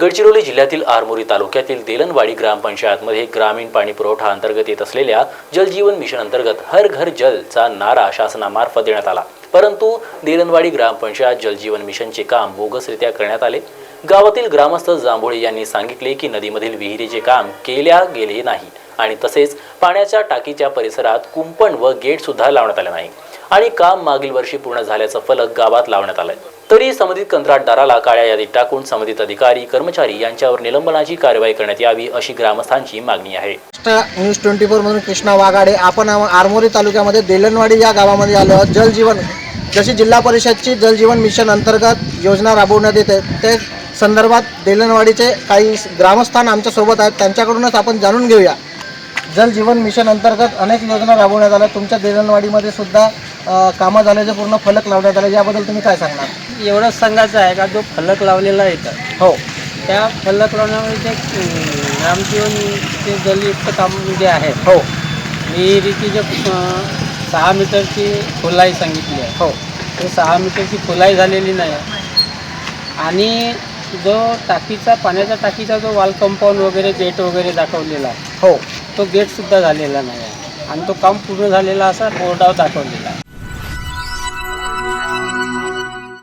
गडचिरोली जिल्ह्यातील आरमोरी तालुक्यातील देलनवाडी ग्रामपंचायतमध्ये ग्रामीण पाणी पुरवठा अंतर्गत येत असलेल्या जलजीवन मिशन अंतर्गत हर घर जलचा नारा शासनामार्फत देण्यात आला. परंतु देलनवाडी ग्रामपंचायत जलजीवन मिशनचे काम बोगसरित्या करण्यात आले. गावातील ग्रामस्थ जांभोळे यांनी सांगितले की नदीमधील विहिरीचे काम केल्या गेले नाही आणि तसेच पाण्याच्या टाकीच्या परिसरात कुंपण व गेट सुद्धा लावण्यात आले नाही. आणि काम मागील वर्षी पूर्ण झाल्याचं फलक गावात लावण्यात आलंय. तरी संबंधित कंत्राटदाराला काळ्या यादीत टाकून संबंधित अधिकारी कर्मचारी यांच्यावर निलंबनाची कारवाई करण्यात यावी अशी ग्रामस्थांची मागणी आहे. महाराष्ट्र न्यूज ट्वेंटी फोरमधून कृष्णा वाघाडे आपण आरमोरी तालुक्यामध्ये देलनवाडी या गावामध्ये आलो आहोत. जलजीवन जशी जिल्हा परिषदची जलजीवन मिशन अंतर्गत योजना राबवण्यात येते ते संदर्भात देलनवाडीचे काही ग्रामस्थान आमच्यासोबत आहेत. त्यांच्याकडूनच आपण जाणून घेऊया. जल जीवन मिशन अंतर्गत अनेक योजना राबवण्यात आल्या. तुमच्या देलनवाडीमध्ये सुद्धा कामं झाल्याचे पूर्ण फलक लावण्यात आले याबद्दल तुम्ही काय सांगणार? एवढंच सांगायचं आहे का जो फलक लावलेला आहे इथं? हो. त्या फलक लावण्यामध्ये जे अं, ग्रामजीवन ते जलयुक्त काम जे आहे हो. विहिरीची जे सहा मीटरची खोलाई सांगितली आहे. हो. ते सहा मीटरची खोलाई झालेली नाही. आणि जो टाकीचा पाण्याच्या टाकीचा जो वाल कंपाऊंड वगैरे गेट वगैरे दाखवलेला आहे हो. तो गेटसुद्धा झालेला नाही आहे. आणि तो काम पूर्ण झालेला असा बोर्डावर दाखवलेला आहे.